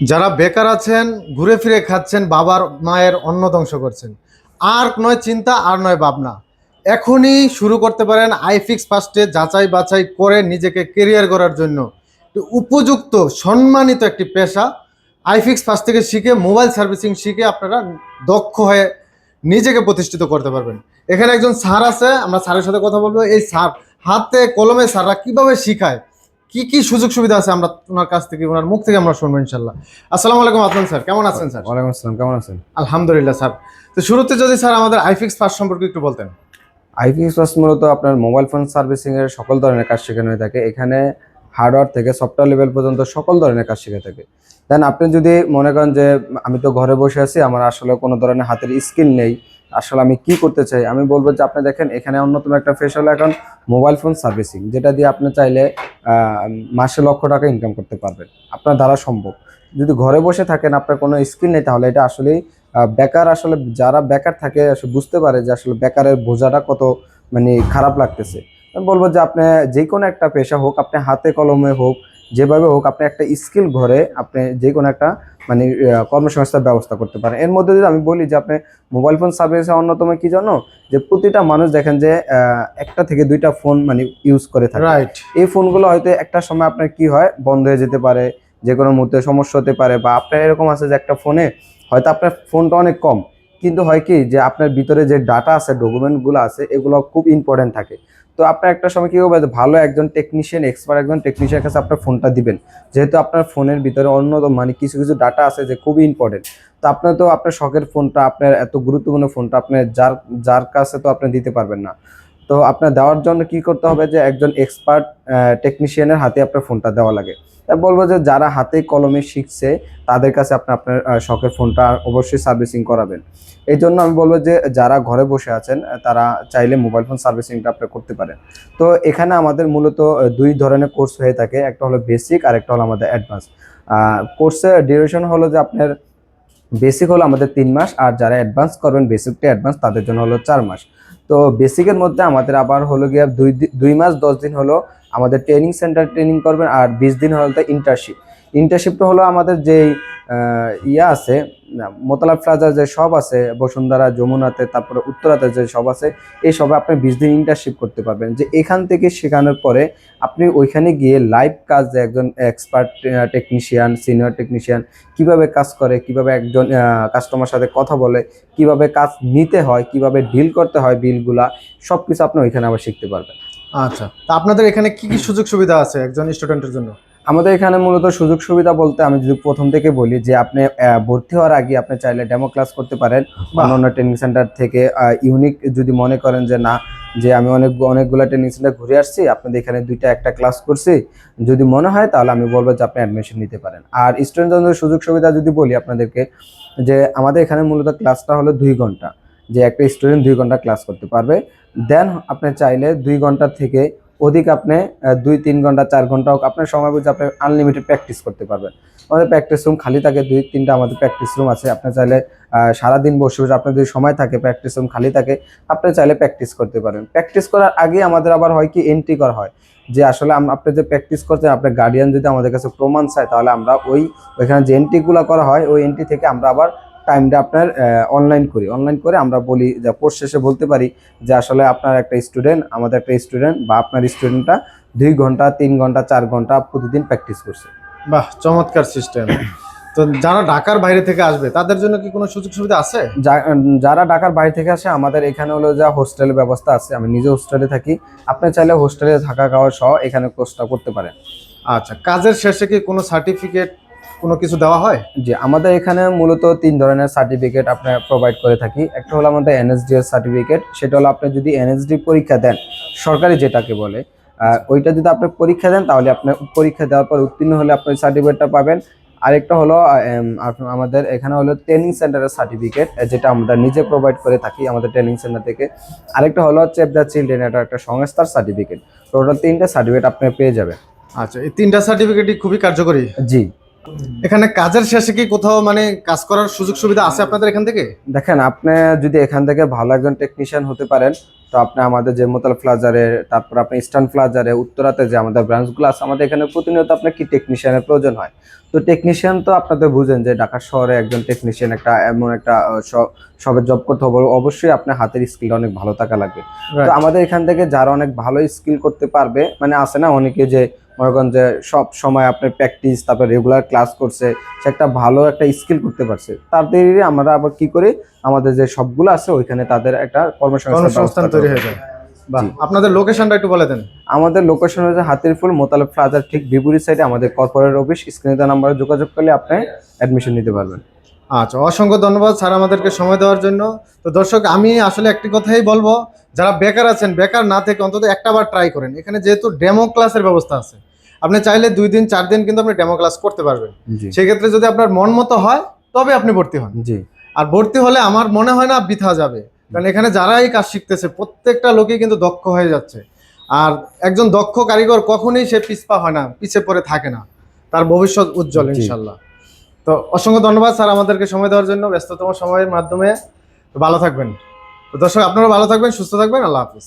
যারা বেকার আছেন, ঘুরে ফিরে খাচ্ছেন, বাবার, মায়ের অন্ন ধ্বংস করছেন। আর নয় চিন্তা, আর নয় ভাবনা। এখনই শুরু করতে পারেন আইফিক্স ফার্স্টে যাচাই বাছাই করে নিজেকে কেরিয়ার করার জন্য। উপযুক্ত, সম্মানিত একটি পেশা। আইফিক্স ফার্স্ট থেকে শিখে, মোবাইল সার্ভিসিং শিখে আপনারা দক্ষ হয়ে নিজেকে প্রতিষ্ঠিত করতে পারবেন। এখানে একজন স্যার আছে, আমরা স্যারের সাথে কথা বলব। এই স্যার, হাতে কলমে স্যাররা কীভাবে শিখায়? কি কি সুযোগ সুবিধা আছে আমরা ওনার কাছ থেকে ওনার মুখ থেকে আমরা শুনব ইনশাল্লাহ। আসসালামু আলাইকুম আদনান স্যার কেমন আছেন স্যার? ওয়ালাইকুম আসসালাম কেমন আছেন? আলহামদুলিল্লাহ স্যার। তো শুরুতে যদি স্যার আমাদের আইফিক্স ফার্স্ট সম্পর্কে একটু বলতেন। আইফিক্স প্লাস মূলত আপনার মোবাইল ফোন সার্ভিসিং এর সকল ধরনের কাজ শেখানো হয়ে থাকে। এখানে হার্ডওয়্যার থেকে সফটওয়্যার লেভেল পর্যন্ত সকল ধরনের কাজ শিখে থাকে। দেন আপনি যদি মনে করেন যে আমি তো ঘরে বসে আছি আমার আসলে কোনো ধরনের হাতের স্কিল নেই আসলে আমি কি করতে চাই? আমি বলব যে আপনি দেখেন, এখানে অন্যতম একটা ফেস হলো এখন মোবাইল ফোন সার্ভিসিং যেটা দিয়ে আপনি চাইলে মাসে লক্ষ টাকা ইনকাম করতে পারবেন। আপনার দ্বারা সম্ভব। যদি ঘরে বসে থাকেন, আপনার কোনো স্কিল নেই, তাহলে এটা আসলেই বেকার আসলে, যারা বেকার থাকে, আসলে বুঝতে পারে যে আসলে বেকারের বোঝাটা কত মানে খারাপ লাগতেছে। আমি বলব যে আপনি যে কোনো একটা পেশা হোক, আপনি হাতে কলমে হোক যেভাবে হোক আপনি একটা স্কিল ঘরে আপনি যে কোনো একটা মানে কর্মসংস্থার ব্যবস্থা করতে পারেন। এর মধ্যে যদি আমি বলি যে আপনি মোবাইল ফোন সার্ভিসের অন্যতম কি জানো? যে প্রতিটা মানুষ দেখেন যে একটা থেকে দুইটা ফোন মানে ইউজ করে থাকে। রাইট এই ফোনগুলো হয়তো একটা সময় আপনার কি হয় বন্ধ হয়ে যেতে পারে যে কোনো মুহূর্তে সমস্যা হতে পারে বা আপনার এরকম আছে যে একটা ফোনে হয়তো আপনার ফোনটা অনেক কম। কিন্তু হয় কি যে আপনার ভিতরে যে ডাটা আছে ডকুমেন্টগুলো আছে এগুলো খুব ইম্পর্টেন্ট থাকে। তো আপনার একটা সময় কি হবে ভালো একজন টেকনিশিয়ান এক্সপার্ট একজন টেকনিশিয়ান কাছে আপনার ফোনটা দিবেন। যেহেতু আপনার ফোনের ভিতরে অন্য মানে কিছু কিছু ডাটা আছে যে খুবই ইম্পর্টেন্ট তো আপনার তো আপনার শখের ফোনটা আপনার এত গুরুত্বপূর্ণ ফোনটা আপনার যার যার কাছে তো আপনি দিতে পারবেন না। তো আপনার দেওয়ার জন্য কি করতে হবে যে একজন এক্সপার্ট টেকনিশিয়ানের হাতে আপনার ফোনটা দেওয়া লাগে। বলব যে যারা হাতে কলমে শিখছে, তাদের কাছে আপনি, আপনার শখের ফোনটা অবশ্যই সার্ভিসিং করাবেন। এই জন্য আমি বলব যে যারা ঘরে বসে আছেন তারা চাইলে মোবাইল ফোন সার্ভিসিংটা আপনি করতে পারেন। তো এখানে আমাদের মূলত দুই ধরনের কোর্স হয়ে থাকে। একটা হলো বেসিক আর একটা হলো আমাদের অ্যাডভান্স কোর্সের ডিউরেশন হলো যে আপনার বেসিক হলো আমাদের তিন মাস, আর যারা অ্যাডভান্স করবেন বেসিকটা অ্যাডভান্স তাদের জন্য হলো চার মাস। তো বেসিকের মধ্যে আমাদের আবার হলো গিয়ে দুই দুই মাস, দশ দিন হলো আমাদের ট্রেনিং সেন্টার ট্রেনিং করবেন আর বিশ দিন হলো ইন্টারশিপ ইন্টারশিপটা হলো আমাদের যেই ইয়ে আছে মোতালা প্লাজার যে সব আছে, বসুন্ধরা, যমুনাতে, তারপরে উত্তরাতে যে সব আছে, এই সবে আপনি বিশ দিন ইন্টার্নশিপ করতে পারবেন। যে এখান থেকে শেখানোর পরে আপনি ওইখানে গিয়ে লাইভ কাজ একজন এক্সপার্ট টেকনিশিয়ান সিনিয়র টেকনিশিয়ান কীভাবে কাজ করে, কীভাবে একজন কাস্টমার সাথে কথা বলে, কীভাবে কাজ নিতে হয়, কীভাবে ডিল করতে হয় বিলগুলা সব কিছু আপনি ওইখানে আবার শিখতে পারবেন। আচ্ছা তা আপনাদের এখানে কি কি সুযোগ সুবিধা আছে একজন স্টুডেন্টের জন্য? আমাদের এখানে মূলত সুযোগ সুবিধা বলতে আমি যদি প্রথম থেকে বলি যে আপনি ভর্তি হওয়ার আগে আপনি চাইলে ডেমো ক্লাস করতে পারেন। অন্যান্য ট্রেনিং সেন্টার থেকে ইউনিক যদি মনে করেন যে না যে আমি অনেক অনেকগুলো ট্রেনিং সেন্টার ঘুরে আসছি আপনাদের এখানে দুইটা একটা ক্লাস করছি যদি মনে হয় তাহলে আমি বলব যে আপনি অ্যাডমিশন নিতে পারেন আর স্টুডেন্টদের সুযোগ সুবিধা যদি বলি আপনাদেরকে যে আমাদের এখানে মূলত ক্লাসটা হলো দুই ঘণ্টা যে একটা স্টুডেন্ট দুই ঘণ্টা ক্লাস করতে পারবে দেন আপনি চাইলে দুই ঘণ্টা থেকে অধিক আপনি দুই, তিন ঘণ্টা, চার ঘণ্টা হোক, আপনার সময় বুঝে আপনি আনলিমিটেড প্র্যাকটিস করতে পারবেন। আমাদের প্র্যাকটিস রুম খালি থাকে, দুই, তিনটা আমাদের প্র্যাকটিস রুম আছে। আপনি চাইলে সারাদিন বসে বসে আপনার যদি সময় থাকে প্র্যাকটিস রুম খালি থাকে, আপনি চাইলে প্র্যাকটিস করতে পারেন। প্র্যাকটিস করার আগে আমাদের আবার হয় কি এন্ট্রি করা হয়। যে আসলে আপনি যে প্র্যাকটিস করছেন, আপনার গার্ডিয়ান যদি আমাদের কাছে প্রমাণ চায়, তাহলে আমরা ওই ওইখানে যে এন্ট্রিগুলো করা হয়, ওই এন্ট্রি থেকে আমরা আবার টাইমটা আপনার অনলাইন করি। অনলাইন করে আমরা বলি যে কোর্স শেষে বলতে পারি যে আসলে আপনার একটা স্টুডেন্ট আমাদের একটা স্টুডেন্ট বা আপনার স্টুডেন্টটা দুই ঘণ্টা তিন ঘণ্টা চার ঘণ্টা প্রতিদিন প্র্যাকটিস করছে। বাহ চমৎকার সিস্টেম তো যারা ঢাকার বাইরে থেকে আসবে তাদের জন্য কি কোনো সুযোগ সুবিধা আছে? যারা ঢাকার বাইরে থেকে আসে আমাদের এখানে হলো যা হোস্টেলের ব্যবস্থা আছে আমি নিজে হোস্টেলে থাকি। আপনি চাইলে হোস্টেলে থাকা খাওয়া সহ এখানে কোর্সটা করতে পারেন। আচ্ছা কাজের শেষে কি কোনো সার্টিফিকেট কোনো কিছু দেওয়া হয়? যে আমাদের এখানে মূলত তিন ধরনের সার্টিফিকেট আপনার প্রোভাইড করে থাকি। একটা হলো আমাদের এনএসডি এর সার্টিফিকেট সেটা হলো আপনি যদি এনএসডি পরীক্ষা দেন সরকারি যেটাকে বলে ওইটা যদি আপনি পরীক্ষা দেন তাহলে আপনি পরীক্ষা দেওয়ার পর উত্তীর্ণ হলে আপনি সার্টিফিকেটটা পাবেন। আরেকটা হলো আমাদের এখানে হলো ট্রেনিং সেন্টারের সার্টিফিকেট যেটা আমরা নিজে প্রোভাইড করে থাকি আমাদের ট্রেনিং সেন্টার থেকে। আরেকটা হলো চেপ দ্য চিলড্রেন এটা একটা সংস্থার সার্টিফিকেট টোটাল তিনটে সার্টিফিকেট আপনি পেয়ে যাবেন। আচ্ছা এই তিনটা সার্টিফিকেটই খুবই কার্যকরী? জি। এখানে কাজের শেষে কি কোথাও মানে কাজ করার সুযোগ সুবিধা আছে আপনাদের এখান থেকে? দেখেন আপনি যদি এখান থেকে ভালো একজন টেকনিশিয়ান হতে পারেন তো আপনি আমাদের যে মোতাল প্লাজারে তারপর আপনি ইস্টার্ন প্লাজারে উত্তরাতে যে আমাদের ব্রাঞ্চগুলো আছে আমাদের এখানে প্রতিনিয়ত আপনার কি টেকনিশিয়ানের প্রয়োজন হয়? তো টেকনিশিয়ান তো আপনাদের বুঝেন যে ঢাকা শহরে একজন টেকনিশিয়ান একটা এমন একটা সবে জব করতে হবে অবশ্যই আপনার হাতের স্কিল অনেক ভালো থাকা লাগবে। তো আমাদের এখান থেকে যারা অনেক ভালো স্কিল করতে পারবে মানে আছে না অনেকে যে মনে করেন যে সব সময় আপনার প্র্যাকটিস তারপর রেগুলার ক্লাস করছে সে একটা ভালো একটা স্কিল করতে পারছে। তাদেরই আমরা আবার কি করি? আমাদের যে সবগুলো আছে ওইখানে তাদের একটা কর্মসংস্থান তৈরি হয়ে যায় আপনাদের লোকেশনটা একটু বলে দেন। আমাদের লোকেশন হচ্ছে হাতির ফুল মোতালেব প্লাজার ঠিক বিপরীত সাইডে আমাদের কর্পোরেট অফিস স্ক্রিনে নাম্বারে যোগাযোগ করলে আপনি অ্যাডমিশন নিতে পারবেন। আচ্ছা অসংখ্য ধন্যবাদ স্যার আমাদেরকে সময় দেওয়ার জন্য। তো দর্শক আমি আসলে একটি কথাই বলব যারা বেকার আছেন বেকার না থেকে অন্তত একটা বার ট্রাই করেন। এখানে যেহেতু ডেমো ক্লাসের ব্যবস্থা আছে। আপনি চাইলে দুই দিন চার দিন কিন্তু আপনি ডেমো ক্লাস করতে পারবেন। সেক্ষেত্রে যদি আপনার মন মতো হয় তবে আপনি ভর্তি হন। জি। আর ভর্তি হলে আমার মনে হয় না বৃথা যাবে। কারণ এখানে যারাই কাজ শিখতেছে প্রত্যেকটা লোকই কিন্তু দক্ষ হয়ে যাচ্ছে। আর একজন দক্ষ কারিগর কখনোই সে পিছপা হয় না পিছে পড়ে থাকে না। তার ভবিষ্যৎ উজ্জ্বল ইনশাল্লাহ। তো অসংখ্য ধন্যবাদ স্যার আমাদেরকে সময় দেওয়ার জন্য ব্যস্ততম সময়ের মাধ্যমে। ভালো থাকবেন। তো দর্শক আপনারা ভালো থাকবেন সুস্থ থাকবেন। আল্লাহ হাফিজ।